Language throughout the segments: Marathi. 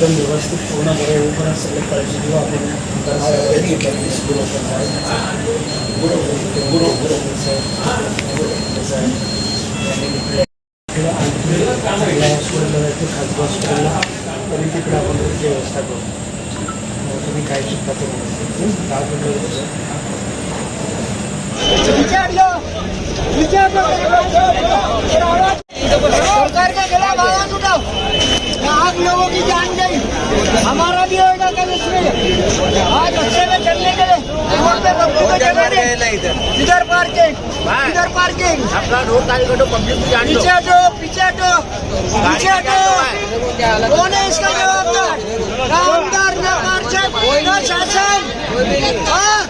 एकदम व्यवस्थित पूर्ण बरं होईपर्यंत सगळे काळजी घेऊ आपण व्हेरी हॉस्पिटलला जायचं खाजगी हॉस्पिटलला तरी तिकडे आपण त्याची व्यवस्था करू मग तुम्ही काय शिकता करू काय पडलं सरकार का खिलाफ आवाज उठाओ आप लोगों की जान गई। हमारा भी होगा कल इसमें। आज अच्छे में चलने के लिए इधर पार्किंग इधर पार्किंग आपला रोड कार्यकर्ता पब्लिक जान पीछे हटो पीछे हटो पीछे हटो। कौन है इसका जवाबदार ना आमदार ना पार्षद, ना शासन। हाँ?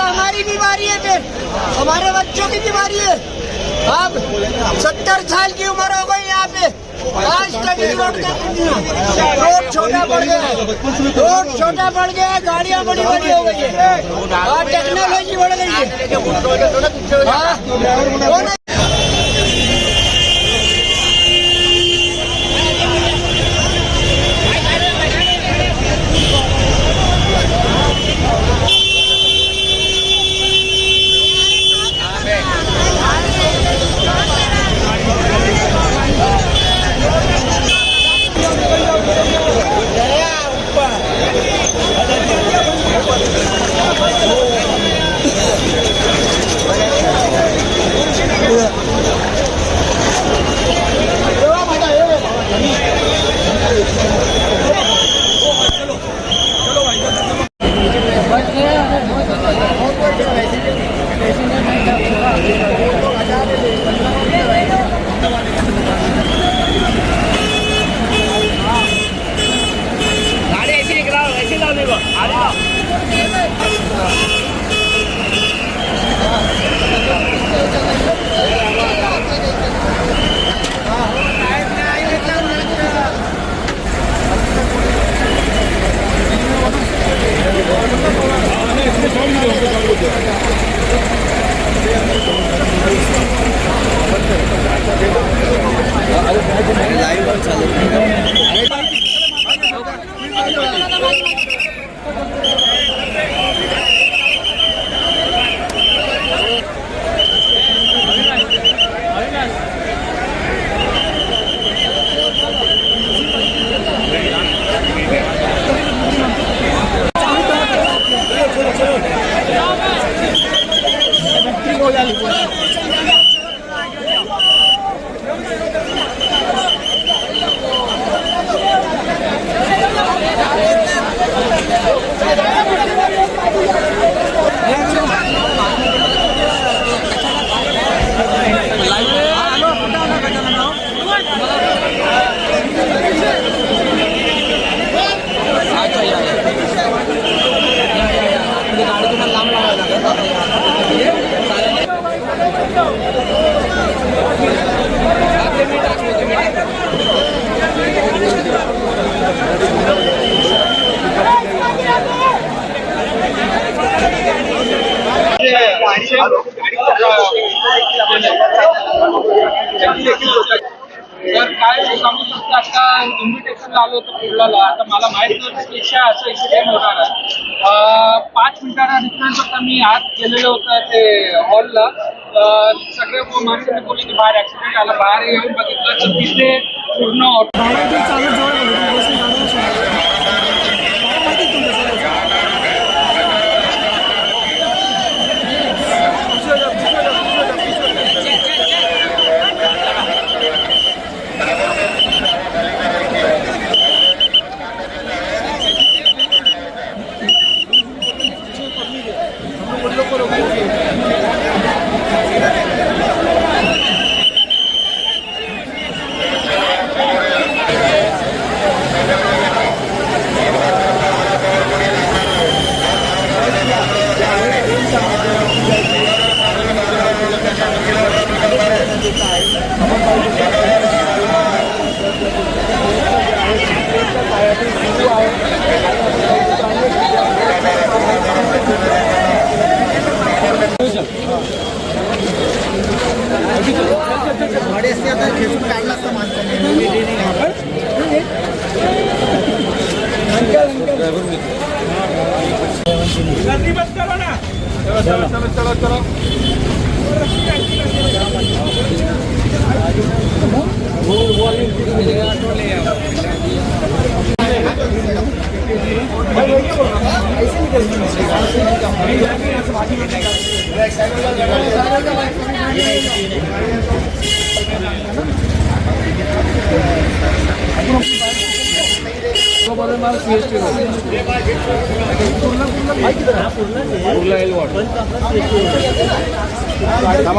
हमारी बीमारी है फिर। हमारे बच्चों की बीमारी है। अब सत्तर साल की उम्र हो गई यहाँ पे। आज तक रोड का रोड छोटा पड़ गया है। रोड छोटा पड़ गया है गाड़ियाँ बड़ी बड़ी हो गई है। और टेक्नोलॉजी बढ़ गई है? तर काय सांगू शकतो आता इन्व्हिटेशन आलो होतं कुर्लाला आता मला माहीत नव्हतं इच्छा असं एक्सिडेंट होणार आहे. पाच मिनिटांना डिफरन्स होता मी आत गेलेलं होतं ते हॉलला सगळे माणसांनी बोलले की बाहेर ऍक्सिडेंट आला बाहेर येऊन बघितलं तर तिथे पूर्ण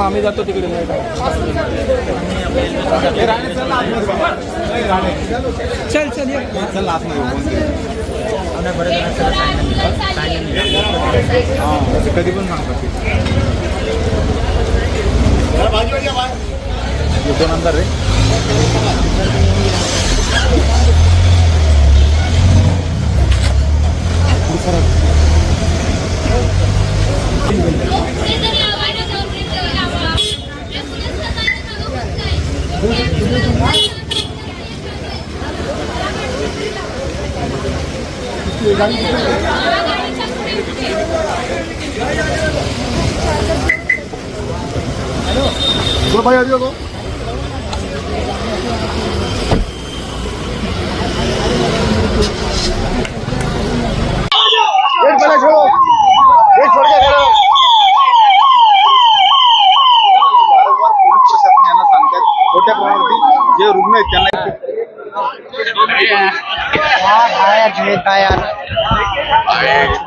आम्ही जातो तिकडे. चल चल ये. कधी पण सांगतात दोन अंदर रे भाई आ जाओ एक पहले छोड़ो एक छोड़ के करो वारंवार यांना सांगतात मोठ्या प्रमाणावरती जे रुग्ण आहेत त्यांना Ah, ah, é de ah. Aí,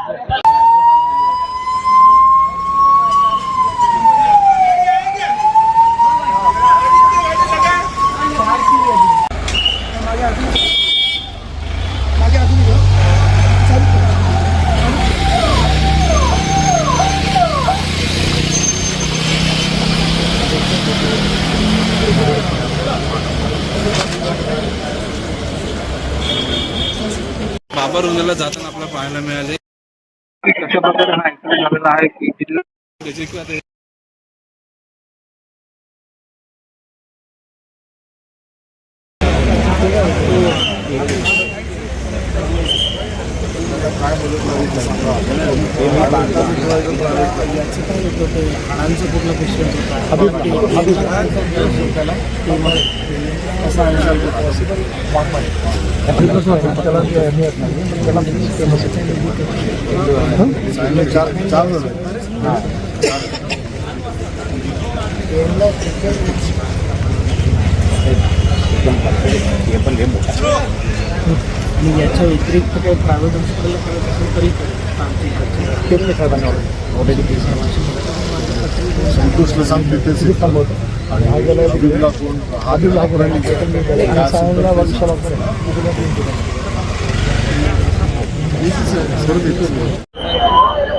बाबा रुंदाला जाताना आपल्याला पाहायला मिळाले. कशा प्रकारे हा ऍक्सिडेंट झालेला आहे की तिथलं त्याचे की आता हाडांचं पूर्ण पेशंट होता चार चार आणि याच्या व्यतिरिक्त काही प्रायव्हेट हॉस्पिटलला करत असेल तरी आमची केलेले साहेबांना ऑलरेडी संतोषला सांगते तेच आणि अभिला कोण अभिला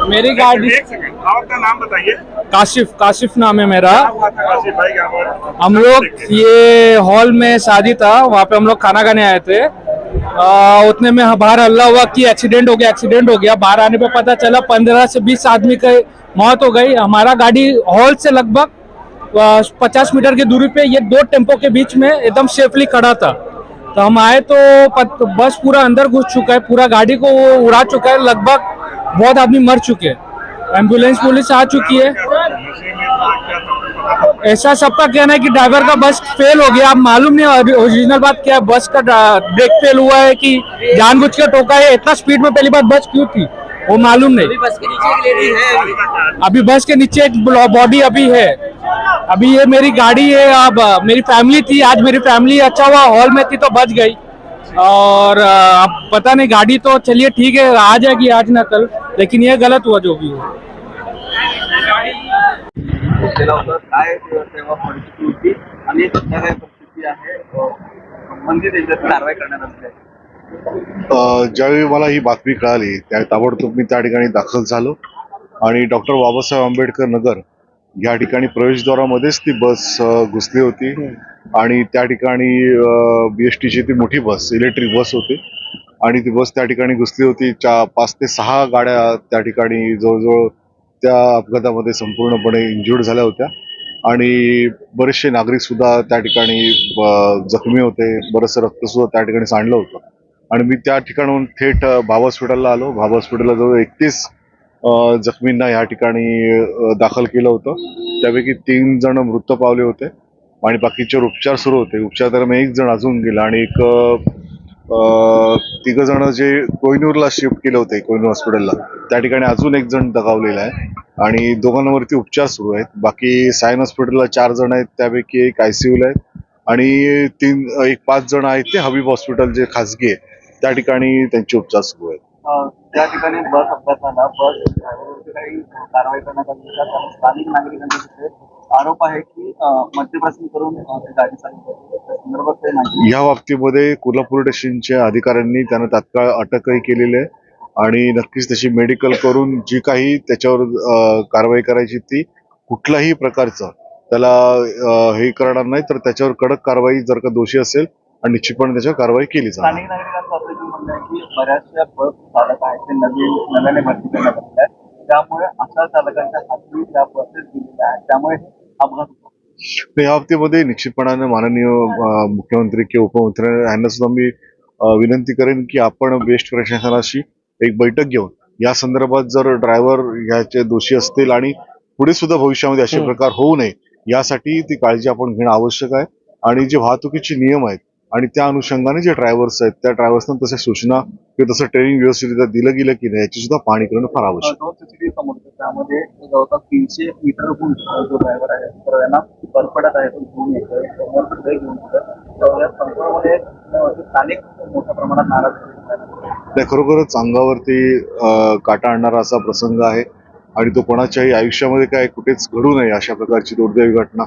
मेरी गाड़ी आपका नाम बताइए। काशिफ काशिफ नाम है मेरा। हम लोग ये हॉल में शादी था वहाँ पे हम लोग खाना खाने आए थे। आ, उतने में बाहर हल्ला हुआ कि एक्सीडेंट हो गया एक्सीडेंट हो गया। बाहर आने पे पता चला पंद्रह से बीस आदमी की मौत हो गई। हमारा गाड़ी हॉल से लगभग पचास मीटर की दूरी पे ये दो टेंपो के बीच में एकदम सेफली खड़ा था। तो हम आए तो बस पूरा अंदर घुस चुका है पूरा गाड़ी को उड़ा चुका है। लगभग बहुत आदमी मर चुके हैं। एंबुलेंस पुलिस आ चुकी है नशे में था क्या था पता ऐसा सबका कहना है कि ड्राइवर का बस फेल हो गया। अब मालूम नहीं अभी ओरिजिनल बात क्या है बस का ब्रेक फेल हुआ है कि जानबूझ के टोका है? इतना स्पीड में पहली बार बस क्यों थी? वो मालूम नहीं। अभी बस के नीचे एक बॉडी अभी है। अभी ये मेरी गाड़ी है अब मेरी फैमिली थी आज मेरी फैमिली अच्छा हुआ हॉल में थी तो बच गई। और अब पता नहीं गाड़ी तो चलिए ठीक है आ जाएगी आज ना कल लेकिन ये गलत हुआ जो भी हुआ। केला होता. काय तेव्हा परिस्थिती होती आणि सध्या काय परिस्थिती आहे संबंधित याच्यात कारवाई करण्यात आली आहे. ज्यावेळी मला ही बातमी कळाली त्या ताबडतोब मी त्या ठिकाणी दाखल झालो. आणि डॉक्टर बाबासाहेब आंबेडकर नगर या ठिकाणी प्रवेशद्वारामध्येच ती बस घुसली होती. आणि त्या ठिकाणी बी एस टीची ती मोठी बस इलेक्ट्रिक बस होती. आणि ती बस त्या ठिकाणी घुसली होती. चा पाच ते सहा गाड्या त्या ठिकाणी जवळजवळ त्या अपघातामध्ये संपूर्णपणे इंज्युर्ड झाल्या होत्या. आणि बरेचसे नागरिक सुद्धा त्या ठिकाणी जखमी होते. बरंचसं रक्त सुद्धा त्या ठिकाणी सांडलं होतं. आणि मी त्या ठिकाणाहून थेट अ, भावा हॉस्पिटलला आलो. भावा हॉस्पिटलला जवळ एकतीस जखमींना या ठिकाणी दाखल केलं होतं. त्यापैकी तीन जण मृत पावले होते. आणि बाकीच्यावर उपचार सुरू होते. उपचार दरम्यान एक जण अजून गेला. आणि एक तिघ जण जे कोहिनूरला शिफ्ट केले होते कोहिनूर हॉस्पिटलला त्या ठिकाणी अजून एक जण दगावलेला आहे. आणि दोघांवरती उपचार सुरू आहेत. बाकी सायन हॉस्पिटलला चार जण आहेत त्यापैकी एक आयसीयूला आहेत. आणि तीन एक पाच जण आहेत ते हबीब हॉस्पिटल जे खासगी आहे त्या ठिकाणी त्यांचे उपचार सुरू आहेत. त्या ठिकाणी बस अपघात झाला बस ड्रायव्हरवरती काही कारवाई करण्यात आली स्थानिक नागरिकांचा आरोप आहे की मद्यप्राशन करून गाडी संदर्भात या बाबतीमध्ये कोल्हापूर स्टेशनच्या अधिकाऱ्यांनी त्यांना तात्काळ अटकही केलेली आहे. आणि नक्कीच त्याची मेडिकल करून जी काही त्याच्यावर कारवाई करायची ती कुठल्याही प्रकारचं त्याला हे करणार नाही. तर त्याच्यावर कडक कारवाई जर का दोषी असेल आणि निश्चितपणे त्याच्यावर कारवाई केली जाणार. स्थानिक नागरिकांचं असं जे म्हणणं आहे की बऱ्याचशा बस चालक आहेत त्यामुळे अशा चालकांच्या हाती त्या बसेस दिलेल्या आहेत. त्यामुळे अपघात होतो या बाबतीमध्ये निश्चितपणाने माननीय मुख्यमंत्री किंवा उपमुख्यमंत्री यांना सुद्धा मी विनंती करेन की आपण बेस्ट प्रशासनाशी एक बैठक घेऊन या संदर्भात जर ड्रायव्हर ह्याचे दोषी असतील आणि पुढे सुद्धा भविष्यामध्ये असे प्रकार होऊ नये यासाठी ती काळजी आपण घेणं आवश्यक आहे. आणि जे वाहतुकीचे नियम आहेत आणि त्या अनुषंगाने जे ड्रायव्हर्स आहेत त्या ड्रायव्हर्सना तशा सूचना किंवा तसं ट्रेनिंग व्यवस्थितरित्या दिलं गेलं की नाही याची सुद्धा पाहणी करणं फार आवश्यक खरोखरच अंगावरती काटा आणणारा असा प्रसंग आहे आणि तो कोणाच्याही आयुष्यामध्ये काय कुठेच घडू नये अशा प्रकारची दुर्दैवी घटना.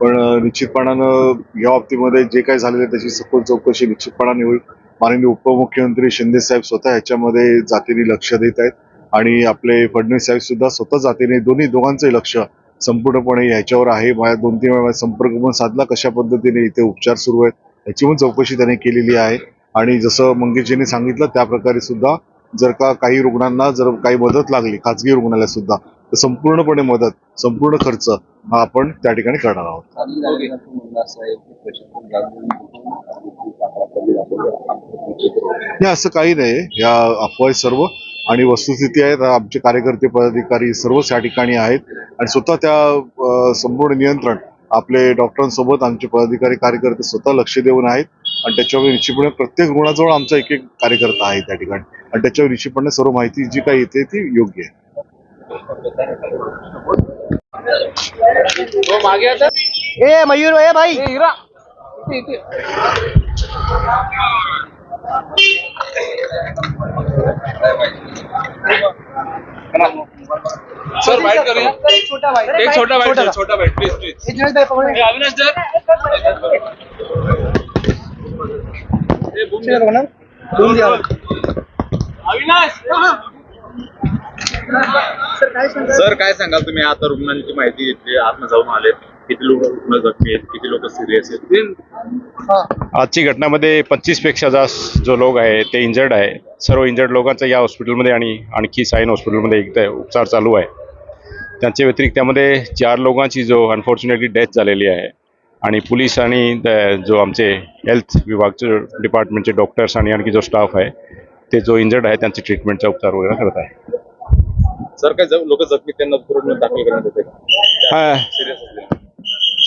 पण निश्चितपणानं या बाबतीमध्ये जे काही झालेलं आहे त्याची सखोल चौकशी निश्चितपणाने होईल. माननीय उपमुख्यमंत्री शिंदे साहेब स्वतः ह्याच्यामध्ये जातीने लक्ष देत आहेत आणि आपले फडणवीस साहेब सुद्धा स्वतः जातीने दोन्ही दोघांचे लक्ष संपूर्णपणे याच्यावर आहे. माझ्या दोन तीन वेळा संपर्क पण साधला कशा पद्धतीने इथे उपचार सुरू आहेत याची पण चौकशी त्यांनी केलेली आहे. आणि जसं मंगेशजींनी सांगितलं त्या प्रकारे सुद्धा जर का काही रुग्णांना जर काही मदत लागली खाजगी रुग्णालयात सुद्धा तर संपूर्णपणे मदत संपूर्ण खर्च हा आपण त्या ठिकाणी करणार आहोत. नाही असं काही नाही. या अफवा सर्व आणि वस्तुस्थिती आहेत आमचे कार्यकर्ते पदाधिकारी सर्वच या ठिकाणी आहेत. आणि स्वतः त्या संपूर्ण नियंत्रण आपले डॉक्टरांसोबत आमचे पदाधिकारी कार्यकर्ते स्वतः लक्ष देऊन आहेत. आणि त्याच्यावर निश्चितपणे प्रत्येक रुग्णाजवळ आमचा एक एक कार्यकर्ता आहे त्या ठिकाणी. आणि त्याच्यावर निश्चितपणे सर्व माहिती जी काही येते ती योग्य आहे. ए मयूर ए भाई। सर बाईट करूया छोटा भाई एक छोटा बाईट सर, छोटा बाईट प्लीज प्लीज इजनेश भाई पकडून हे अविनाश सर। हे boom घे. बघा ना. घेऊन द्या. अविनाश। सर काय सांगाल तुम्ही? आता रुग्णांची माहिती घेतली आत्म जाऊन आले. किती लोक रुग्ण जखमी आहेत किती लोक सिरियस आहेत? हा आजची घटनामध्ये पंचवीसपेक्षा जास्त जो लोक आहे ते इंजर्ड आहे. सर्व इंजर्ड लोकांचा या हॉस्पिटलमध्ये आणि आणखी साईन हॉस्पिटलमध्ये एक उपचार चालू आहे. त्यांच्या व्यतिरिक्त त्यामध्ये चार लोकांची जो अनफॉर्च्युनेटली डेथ झालेली आहे आणि पोलीस आणि द- जो आमचे हेल्थ विभागचे डिपार्टमेंटचे डॉक्टर्स आणि आणखी जो स्टाफ आहे ते जो इंजर्ड आहे त्यांचे ट्रीटमेंटचा उपचार वगैरे करत आहे. सर काय लोक जखमी त्यांना दाखल करण्यात येते हा.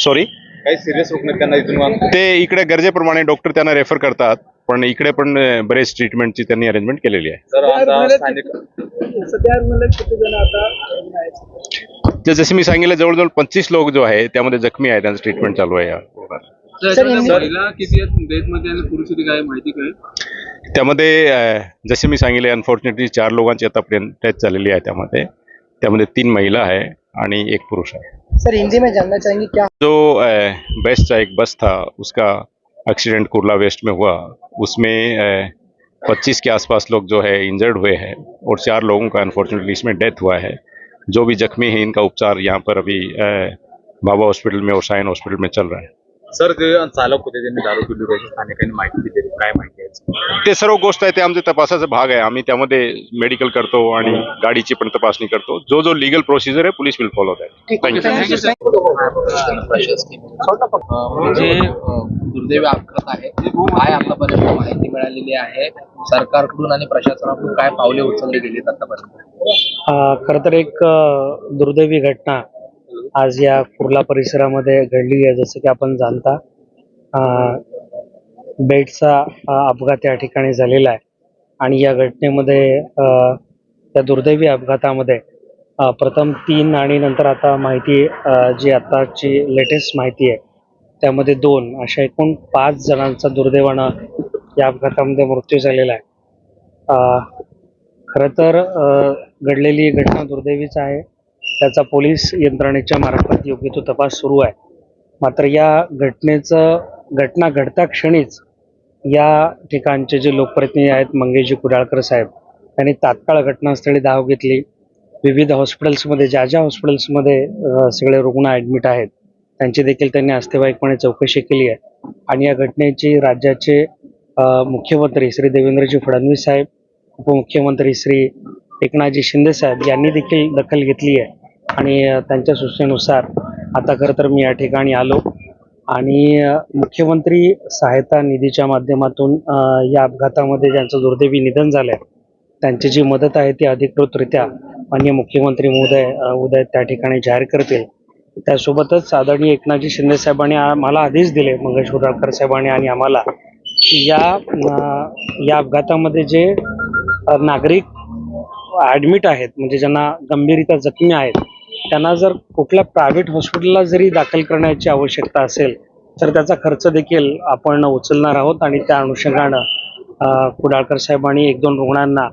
सॉरी काही सिरियस रुग्ण त्यांना इथून ते इकडे गरजेप्रमाणे डॉक्टर त्यांना रेफर करतात पण इकडे पण बरेच ट्रीटमेंटची त्यांनी अरेंजमेंट केलेली आहे. सर आता स्थानिक सध्या रुग्णालयात किती जण आता रुग्ण आहेत तर जसे मी सांगितलं जवळजवळ पंचवीस लोक जो आहे त्यामध्ये जखमी आहे त्यांचं ट्रीटमेंट चालू आहे. या रुग्णालयात. सर, हिंदी- महिला किती आहेत? डेथ मध्ये आणि पुरुष किती काय माहिती काय? त्यामध्ये अं, जसे मी सांगितले अनफॉर्च्युनेटली चार लोकांची आतापर्यंत डेथ झालेली आहे त्यामध्ये. त्यामध्ये तीन महिला आहे आणि एक पुरुष है सर हिंदी में जानना चाहेंगे क्या? जो बेस्ट का एक बस था उसका एक्सीडेंट कुर्ला वेस्ट में हुआ. उसमें पच्चीस के आसपास लोग जो है इंजर्ड हुए हैं और चार लोगों का अनफॉर्चुनेटली इसमें डेथ हुआ है. जो भी जख्मी है इनका उपचार यहाँ पर अभी बाबा हॉस्पिटल में और साइन हॉस्पिटल में चल रहा है। सर जे चालक होते त्यांनी दारू पिली होती. स्थानिकांनी माहिती दिली काय माहिती आहे? ते सर्व गोष्ट आहे ते आमच्या तपासाचा भाग आहे. आम्ही त्यामध्ये मेडिकल करतो आणि गाडीची पण तपासणी करतो. जो जो लिगल प्रोसिजर आहे पोलीस विल फॉलो दॅट म्हणजे दुर्दैवी अपघात आहे. काय आतापर्यंत माहिती मिळालेली आहे? सरकारकडून आणि प्रशासनाकडून काय पावले उचलले गेलीत आतापर्यंत? खरं तर एक दुर्दैवी घटना आज या कुर्ला परिसरामध्ये घडली आहे जसं की आपण जाणता बेटचा बेडचा अपघात या ठिकाणी झालेला आहे. आणि या घटनेमध्ये त्या दुर्दैवी अपघातामध्ये प्रथम तीन आणि नंतर आता माहिती जी आताची लेटेस्ट माहिती आहे त्यामध्ये दोन अशा एकूण पाच जणांचा दुर्दैवानं या अपघातामध्ये मृत्यू झालेला आहे. खरं तर घडलेली ही घटना दुर्दैवीच आहे. त्याचा पोलीस यंत्रणेच्या मार्फत योग्य तो तपास सुरू आहे. मात्र या घटनेचं घटना घडता क्षणीच या ठिकाणचे जे लोकप्रतिनिधी आहेत मंगेशजी कुडाळकर साहेब त्यांनी तात्काळ घटनास्थळी धाव घेतली. विविध हॉस्पिटल्समध्ये ज्या ज्या हॉस्पिटल्समध्ये सगळे रुग्ण ॲडमिट आहेत त्यांची देखील त्यांनी अस्तेवाईकपणे चौकशी केली आहे. आणि या घटनेची राज्याचे मुख्यमंत्री श्री देवेंद्रजी फडणवीस साहेब उपमुख्यमंत्री श्री एकनाथजी शिंदे साहेब यांनी देखील दखल घेतली आहे. आणि त्यांच्या सूचनेनुसार आता खरं तर मी या ठिकाणी आलो आणि मुख्यमंत्री सहायता निधीच्या माध्यमातून या अपघातामध्ये ज्यांचं दुर्दैवी निधन झालं आहे त्यांची जी मदत आहे ती अधिकृतरित्या माननीय मुख्यमंत्री महोदय उदय त्या ठिकाणी जाहीर करतील. त्यासोबतच आदरणीय एकनाथजी शिंदे साहेबांनी मला आदेश दिले मंगेश कुडाळकर साहेबांनी आणि आम्हाला की या या अपघातामध्ये जे नागरिक ॲडमिट आहेत म्हणजे ज्यांना गंभीररित्या जखमी आहेत त्यांना जर कुठल्या प्रायव्हेट हॉस्पिटलला जरी दाखल करण्याची आवश्यकता असेल तर त्याचा खर्च देखील आपण उचलणार आहोत आणि त्या अनुषंगानं कुडाळकर साहेबांनी एक दोन रुग्णांना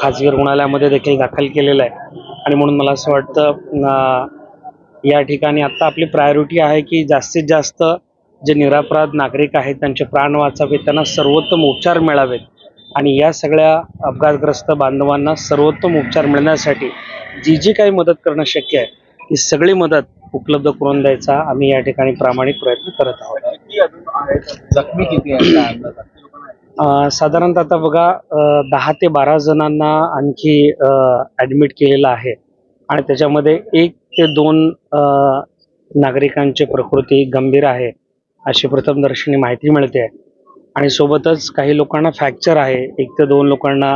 खाजगी रुग्णालयामध्ये देखील दाखल केलेलं आहे. आणि म्हणून मला असं वाटतं या ठिकाणी आत्ता आपली प्रायोरिटी आहे की जास्तीत जास्त जे निरापराध नागरिक आहेत त्यांचे प्राण वाचावेत त्यांना सर्वोत्तम उपचार मिळावेत. आणि या सगळ्या अपघातग्रस्त बांधवांना सर्वोत्तम उपचार मिळण्यासाठी जी जी काही मदत करणं शक्य आहे ही सगळी मदत उपलब्ध करून द्यायचा आम्ही या ठिकाणी प्रामाणिक प्रयत्न करत आहोत. जखमी किती आहे? साधारणतः आता बघा दहा ते बारा जणांना आणखी ॲडमिट केलेलं आहे. आणि त्याच्यामध्ये एक ते दोन नागरिकांची प्रकृती गंभीर आहे अशी प्रथमदर्शनी माहिती मिळते. आणि सोबतच काही लोकांना फ्रॅक्चर आहे. एक ते दोन लोकांना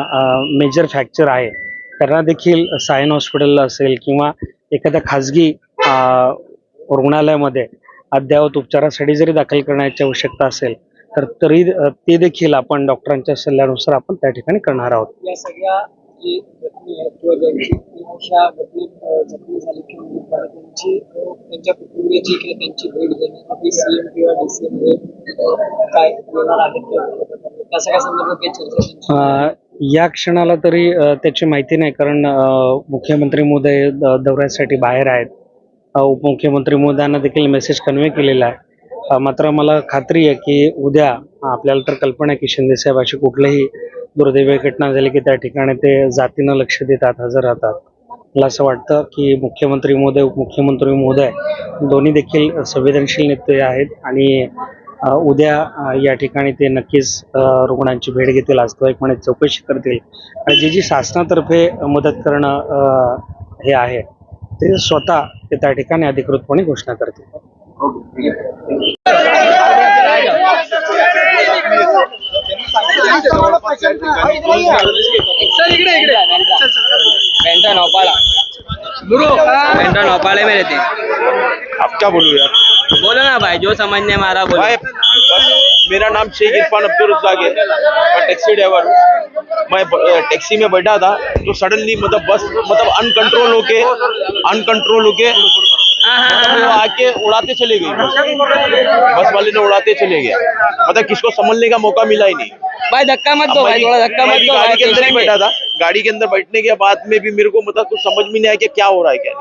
मेजर फ्रॅक्चर आहे. त्यांना देखील सायन हॉस्पिटलला असेल किंवा एखाद्या खाजगी रुग्णालयामध्ये अद्ययावत उपचारासाठी जरी दाखल करण्याची आवश्यकता असेल तर तरी ते देखील आपण डॉक्टरांच्या सल्ल्यानुसार आपण त्या ठिकाणी करणार आहोत. या सगळ्या जी जखमी आहेत किंवा अशा घटनेत जखमी झाली किंवा त्यांची त्यांच्या कुटुंबियाची किंवा त्यांची भेट सीएम किंवा डीसीएम काय येणार आहेत त्या सगळ्या संदर्भात काही चर्चा या क्षणाला तरी अ, त्याची माहिती नाही कारण अ, मुख्यमंत्री महोदय द- दौऱ्यासाठी बाहेर आहेत. अ, उपमुख्यमंत्री महोदयांना देखील मेसेज कन्व्हे केलेला आहे. अ, मात्र मला खात्री आहे की उद्या आपल्याला तर कल्पना आहे की शिंदेसाहेब अशी कुठलीही दुर्दैवी घटना झाली की त्या ठिकाणी ते जातीनं लक्ष देतात हजर राहतात. मला असं वाटतं की मुख्यमंत्री महोदय उपमुख्यमंत्री महोदय दोन्ही देखील संवेदनशील नेते आहेत आणि उद्या या ठिकाणी ते नक्कीच रुग्णांची भेट घेतील वास्तविकपणे चौकशी करतील. आणि जी जी शासनातर्फे मदत करणं हे आहे ते स्वतः ते त्या ठिकाणी अधिकृतपणे घोषणा करतील. पेंटा नौपाड़ा पेंटा में रहते अब क्या बोलूँ यार बोलो ना भाई जो समझने में आ रहा बोलो मेरा नाम शेख इरफान अब्दुल रज़ाक है मैं टैक्सी ड्राइवर हूँ। मैं टैक्सी में बैठा था तो सडनली मतलब बस मतलब अनकंट्रोल होके अनकंट्रोल होके वो आके उड़ाते चले गए। बस वाले ने उड़ाते चले गए। मतलब किसको संभलने का मौका मिला ही नहीं। भाई धक्का मत दो भाई थोड़ा धक्का मत दो गाड़ी के अंदर ही बैठा था। गाड़ी के अंदर बैठने के बाद में भी मेरे को मतलब कुछ समझ में नहीं आया कि क्या हो रहा है क्या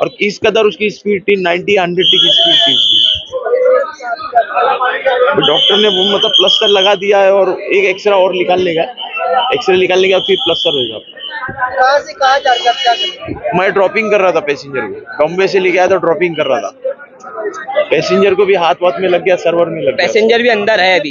और किस कदर उसकी स्पीड थी 90 हंड्रेड की स्पीड थी डॉक्टर ने वो मतलब प्लस्तर लगा दिया है और एक एक्सरे और निकालने का एक्सरे निकालने के बाद फिर प्लस्तर हो जाता कहाँ से कहाँ जा रहे आप क्या कर रहे हैं? मैं ड्रॉपिंग कर रहा था पैसेंजर को। बॉम्बे से लेके आया था ड्रॉपिंग कर रहा था। पैसेंजर को भी हाथ वाथ में लग गया सर्वर में लग गया। पैसेंजर भी अंदर है अभी।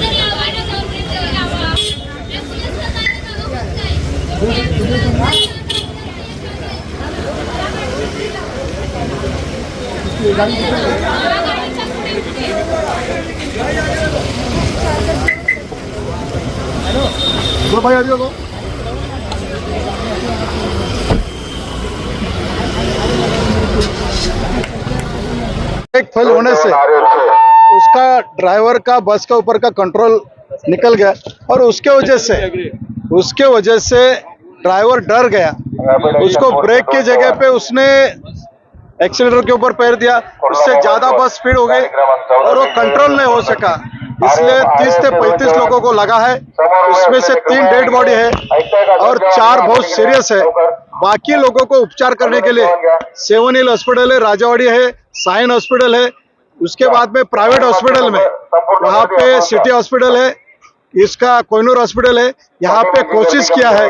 ब्रेक फेल होने से उसका ड्राइवर का बस के ऊपर का कंट्रोल निकल गया और उसके वजह से, उसके वजह से ड्राइवर डर गया। उसको ब्रेक की जगह पे उसने एक्सीटर के ऊपर पैर दिया। उससे ज़्यादा बस स्पीड हो गई और वो कंट्रोल नहीं हो सका। इसलिए 30 से 35 लोगों को लगा है। उसमें से तीन डेड बॉडी है और चार बहुत सीरियस है। बाकी लोगों को उपचार करने के लिए सेवन हिल हॉस्पिटल है राजावाड़ी है, साइन हॉस्पिटल है। उसके बाद में प्राइवेट हॉस्पिटल में। वहाँ पे सिटी हॉस्पिटल है। इसका कोइनूर हॉस्पिटल है यहाँ पे कोशिश किया है।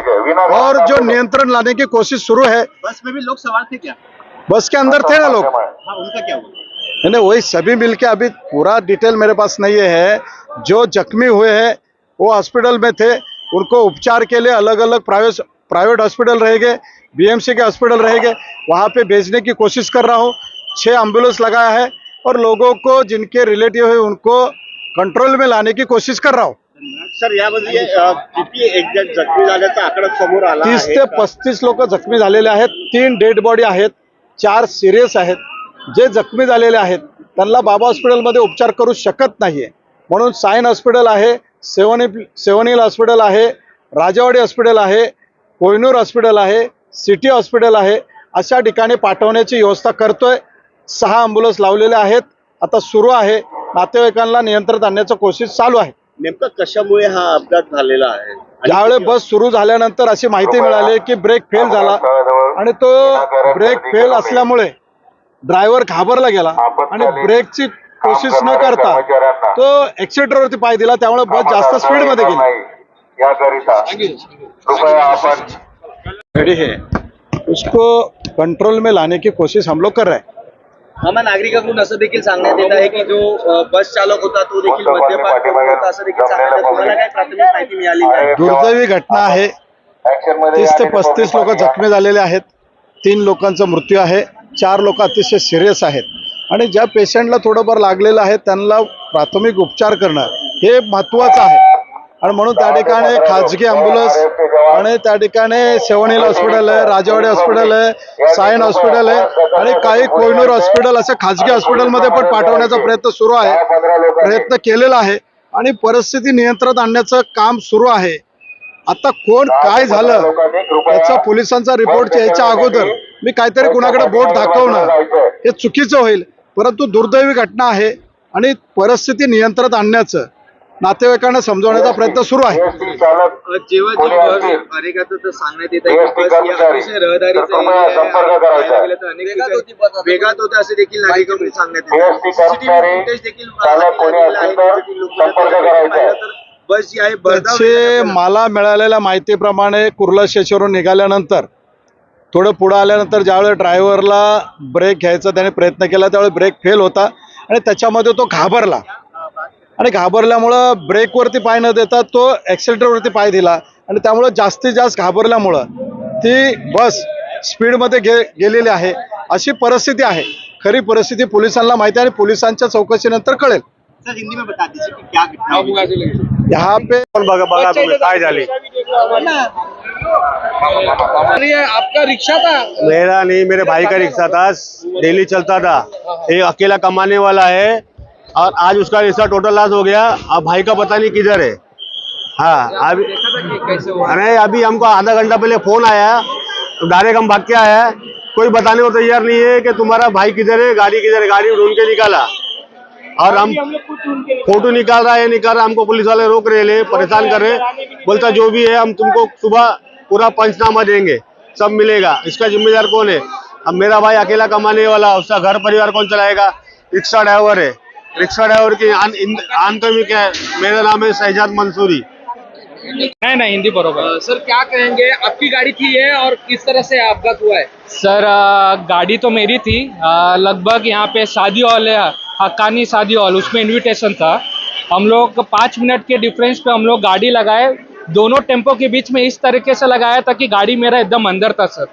और जो नियंत्रण लाने की कोशिश शुरू है बस में भी लोग सवार थे क्या? बस के अंदर थे ना लोग। हाँ उनका क्या हुआ? नहीं, वही सभी मिलके अभी पूरा डिटेल मेरे पास नहीं है। जो जख्मी हुए हैं वो हॉस्पिटल में थे। उनको उपचार के लिए अलग अलग प्राइवेट प्राइवेट हॉस्पिटल रहेंगे बीएमसी के हॉस्पिटल रहेंगे वहाँ पे भेजने की कोशिश कर रहा हूँ। छः एंबुलेंस लगाया है और लोगों को जिनके रिलेटिव है उनको कंट्रोल में लाने की कोशिश कर रहा हूँ। सर यामध्ये किती एक्झॅक्ट जखमी झाल्याचा आकडा समोर आला तीस ते पस्तीस लोक जखमी झालेले आहेत. तीन डेड बॉडी आहेत. चार सिरियस आहेत. जे जखमी झालेले आहेत त्यांना बाबा हॉस्पिटलमध्ये उपचार करू शकत नाहीये. म्हणून सायन हॉस्पिटल आहे सेवन सेवन हिल हॉस्पिटल आहे राजावाडी हॉस्पिटल आहे कोयनूर हॉस्पिटल आहे सिटी हॉस्पिटल आहे अशा ठिकाणी पाठवण्याची व्यवस्था करतोय. सहा अँब्युलन्स लावलेले आहेत. आता सुरू आहे. नातेवाईकांना नियंत्रणात आणण्याची कोशिश चालू आहे. नेमकं कशामुळे हा अपघात झालेला आहे? ज्यावेळेस बस सुरू झाल्यानंतर अशी माहिती मिळाली की ब्रेक फेल झाला आणि तो ब्रेक फेल असल्यामुळे ड्रायव्हर घाबरला गेला आणि ब्रेकची कोशिश न करता तो accelerator वरती पाय दिला त्यामुळे बस जास्त स्पीडमध्ये गेली. गाड़ी है. उसको कंट्रोल में लाने की कोशिश हम लोग कर रहे हैं. आम्हा नागरिकांकडून असं देखील सांगण्यात येत आहे की जो बस चालक होता तो देखील मद्यपान करत होता असं देखील सांगण्यात येत तुम्हाला काय प्राथमिक माहिती मिळाली आहे? दुर्दैवी घटना आहे. तीस ते पस्तीस लोक जखमी झालेले आहेत. तीन लोकांचा मृत्यू आहे. चार लोक अतिशय सिरियस आहेत. आणि ज्या पेशंटला थोडंफार लागलेलं आहे त्यांना प्राथमिक उपचार करणं हे महत्त्वाचं आहे. आणि म्हणून त्या ठिकाणी खाजगी अँब्युलन्स आणि त्या ठिकाणी सेवन हिल हॉस्पिटल आहे राजावाडी हॉस्पिटल आहे सायन हॉस्पिटल आहे आणि काही कोयनूर हॉस्पिटल असे खाजगी हॉस्पिटलमध्ये पण पाठवण्याचा प्रयत्न सुरू आहे. प्रयत्न केलेला आहे आणि परिस्थिती नियंत्रणात आणण्याचं काम सुरू आहे. आता कोण काय झालं याचा पोलिसांचा रिपोर्ट यायच्या अगोदर मी काहीतरी कुणाकडे बोट दाखवणं हे चुकीचं होईल. परंतु दुर्दैवी घटना आहे आणि परिस्थिती नियंत्रणात आणण्याचं नातेवाईकांना समजवण्याचा प्रयत्न सुरू आहे. वेगात होते असे देखील सांगण्यात बस जी आहे वेगाने मला मिळालेल्या माहितीप्रमाणे कुर्ला स्टेशनवरून निघाल्यानंतर थोडं पुढं आल्यानंतर ज्यावेळेस ड्रायव्हरला ब्रेक घ्यायचा त्याने प्रयत्न केला त्यावेळेस ब्रेक फेल होता आणि त्याच्यामध्ये तो घाबरला. आणि घाबरल्यामुळं ब्रेकवरती पाय न देता तो ॲक्सिलेटरवरती पाय दिला. आणि त्यामुळं जास्तीत जास्त घाबरल्यामुळं ती बस स्पीडमध्ये गे गेलेली आहे. अशी परिस्थिती आहे. खरी परिस्थिती पोलिसांना माहिती आहे आणि पोलिसांच्या चौकशीनंतर कळेल. सर हिंदी में बता दीजिए कि क्या घटना हुई? यहाँ पे बघा बघा काय झाली? आपका रिक्शा था? मेरा नहीं मेरे भाई का रिक्शा था। डेली चलता था। एक अकेला कमाने वाला है। और आज उसका रिक्शा टोटल लॉस हो गया। अब भाई का पता नहीं किधर है। हाँ अभी अरे अभी हमको आधा घंटा पहले फ़ोन आया। तो डायरेक्ट हम भाग के आया कोई बताने को तैयार नहीं है कि तुम्हारा भाई किधर है गाड़ी किधर है। गाड़ी ढूंढ के निकाला। और हम फ़ोटो निकाल। रहा है निकाल रहा हमको पुलिस वाले रोक रहे ले परेशान कर रहे बोलता जो भी है हम तुमको सुबह पूरा पंचनामा देंगे। सब मिलेगा। इसका जिम्मेदार कौन है? अब मेरा भाई अकेला कमाने वाला उसका घर परिवार कौन चलाएगा? रिक्शा ड्राइवर है। रिक्शा ड्राइवर की आन, में क्या है? मेरा नाम है शहजाद मंसूरी। नहीं नहीं हिंदी बरोबर। सर क्या कहेंगे? आपकी गाड़ी थी ये और किस तरह से आपघात हुआ है? सर गाड़ी तो मेरी थी। लगभग यहाँ पे शादी हॉल है हक्कानी शादी हॉल उसमें इनविटेशन था। हम लोग पाँच मिनट के डिफरेंस पे हम लोग गाड़ी लगाए। दोनों टेंपो के बीच में इस तरीके से लगाया था कि गाड़ी मेरा एकदम अंदर था सर।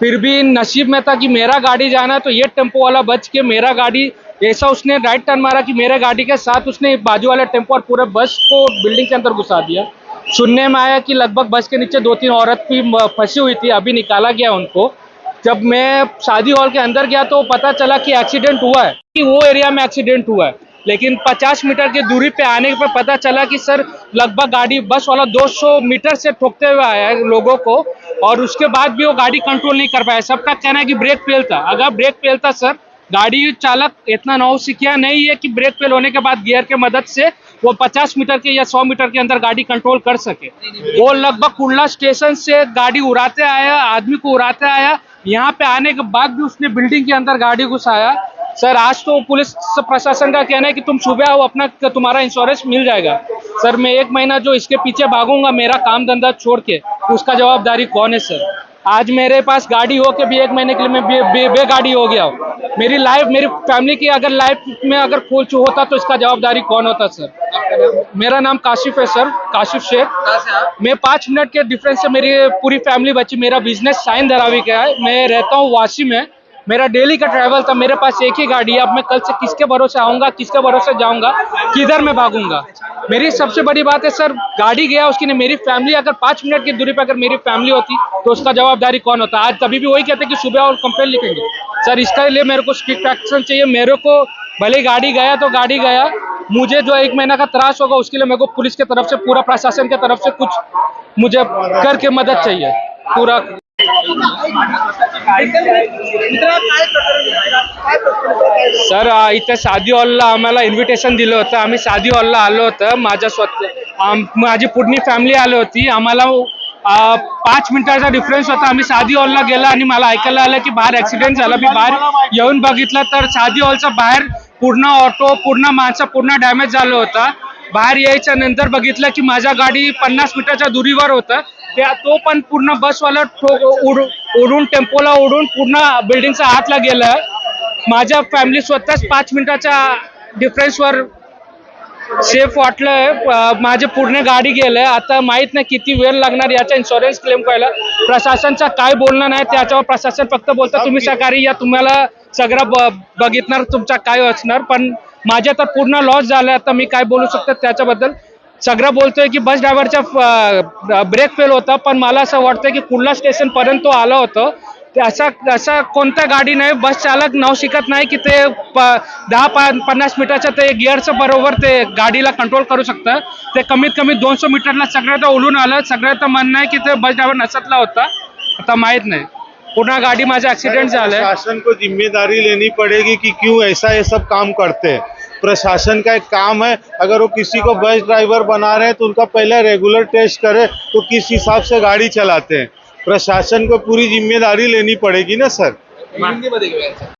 फिर भी नसीब में था कि मेरा गाड़ी जाना है तो ये टेंपो वाला बच के मेरा गाड़ी ऐसा उसने राइट टर्न मारा कि मेरे गाड़ी के साथ उसने बाजू वाले टेंपो और पूरे बस को बिल्डिंग के अंदर घुसा दिया। सुनने में आया कि लगभग बस के नीचे दो तीन औरत भी फंसी हुई थी, अभी निकाला गया उनको। जब मैं शादी हॉल के अंदर गया तो पता चला कि एक्सीडेंट हुआ है। कि वो एरिया में एक्सीडेंट हुआ है। लेकिन 50 मीटर की दूरी पे आने पर पता चला कि सर, लगभग गाड़ी, बस वाला 200 मीटर से ठोकते हुए आया है लोगों को और उसके बाद भी वो गाड़ी कंट्रोल नहीं कर पाया। सबका कहना है कि ब्रेक फेल था। अगर ब्रेक फेल था, सर गाड़ी चालक इतना नौसिखिया नहीं है कि ब्रेक फेल होने के बाद गियर के मदद से वो 50 मीटर के या 100 मीटर के अंदर गाड़ी कंट्रोल कर सके। वो लगभग कुर्ला स्टेशन से गाड़ी उड़ाते आया, आदमी को उड़ाते आया। यहाँ पे आने के बाद भी उसने बिल्डिंग के अंदर गाड़ी घुसाया। सर, आज तो पुलिस प्रशासन का कहना है कि तुम सुबह आओ, अपना तुम्हारा इंश्योरेंस मिल जाएगा। सर, मैं एक महीना जो इसके पीछे भागूँगा, मेरा काम धंधा छोड़ के, उसका जवाबदारी कौन है, सर? आज मेरे पास गाड़ी हो के भी एक महीने के लिए मैं बे, बे, बेगाड़ी हो गया हूँ। मेरी लाइफ मेरी फैमिली की अगर लाइफ में अगर खोल चू होता तो इसका जवाबदारी कौन होता सर मेरा नाम काशिफ है सर काशिफ शेख मैं पाँच मिनट के डिफरेंस से मेरी पूरी फैमिली बची। मेरा बिज़नेस साइन धरावी का है। मैं रहता हूँ वाशी में। मेरा डेली का ट्रैवल था, मेरे पास एक ही गाड़ी है, अब मैं कल से किसके भरोसे आऊँगा, किसके भरोसे जाऊँगा, किधर मैं भागूँगा? मेरी सबसे बड़ी बात है, सर, गाड़ी गया, उसकी नहीं मेरी फैमिली अगर पाँच मिनट की दूरी पर अगर मेरी फैमिली होती तो उसका जवाबदारी कौन होता? आज तभी भी वही कहते कि सुबह और कंप्लेन लिखेंगे। सर, इसके लिए मेरे को स्ट्रिक्ट एक्शन चाहिए, मेरे को भले गाड़ी गया तो गाड़ी गया, मुझे जो एक महीना का त्रास होगा, उसके लिए मेरे को पुलिस की तरफ़ से, पूरा प्रशासन की तरफ़ से कुछ मुझे करके मदद चाहिए, पूरा। सर इथे साधी हॉलला आम्हाला इन्व्हिटेशन दिलं होतं. आम्ही साधी हॉलला आलो होतं. माझ्या स्वतः माझी पूर्ण फॅमिली आली होती. आम्हाला पाच मिनिटाचा डिफरन्स होता. आम्ही साधी हॉलला गेलो आणि मला ऐकायला आलं की बाहेर ऍक्सिडेंट झाला. मी बाहेर येऊन बघितलं तर साधी हॉलचा बाहेर पूर्ण ऑटो पूर्ण माणसं पूर्ण डॅमेज झालं होता. बाहेर यायच्या नंतर बघितलं की माझ्या गाडी पन्नास मीटरच्या दुरीवर होतं. त्या तो पण पूर्ण बसवाला उडून टेम्पोला उडून पूर्ण बिल्डिंगचा हातला गेलं. माझ्या फॅमिली स्वतःच पाच मिनिटाच्या डिफरन्सवर सेफ वाटलंय अं, माझे पूर्ण गाडी गेलंय आता माहीत नाही किती वेळ लागणार याचा इन्शुरन्स क्लेम करायला. प्रशासनचा काय बोलणं नाही त्याच्यावर प्रशासन फक्त बोलतं तुम्ही सकाळी या तुम्हाला सगळं ब- बघितणार तुमचा काय असणार. पण माझ्या तर पूर्ण लॉस झालाय आता मी काय बोलू शकतो त्याच्याबद्दल? सगळं बोलतोय की बस ड्रायव्हरचा ब्रेक फेल होता पण मला असं वाटतं की कुर्ला स्टेशन पर्यंत तो आला होता. ते असा असा कोणत्या गाडी नाही बस चालक नाव शिकत नाही की ते प दहा पा पन्नास मीटरच्या ते गिअरचं बरोबर ते गाडीला कंट्रोल करू शकतं. ते कमीत कमी दोनशे मीटरला सगळ्यात उलून आलं सगळ्यात म्हणणं आहे की ते बस ड्रायव्हर नसतला होता. आता माहीत नाही. पूर्ण गाडी माझा ऍक्सिडेंट झालाय. प्रशासन को जिम्मेदारी लेनी पड़ेगी कि क्यों ऐसा ये सब काम करते हैं? प्रशासन का एक काम है, अगर वो किसी को बस ड्राइवर बना रहे हैं तो उनका पहले रेगुलर टेस्ट करे तो किस हिसाब से गाड़ी चलाते हैं। प्रशासन को पूरी ज़िम्मेदारी लेनी पड़ेगी ना, सर?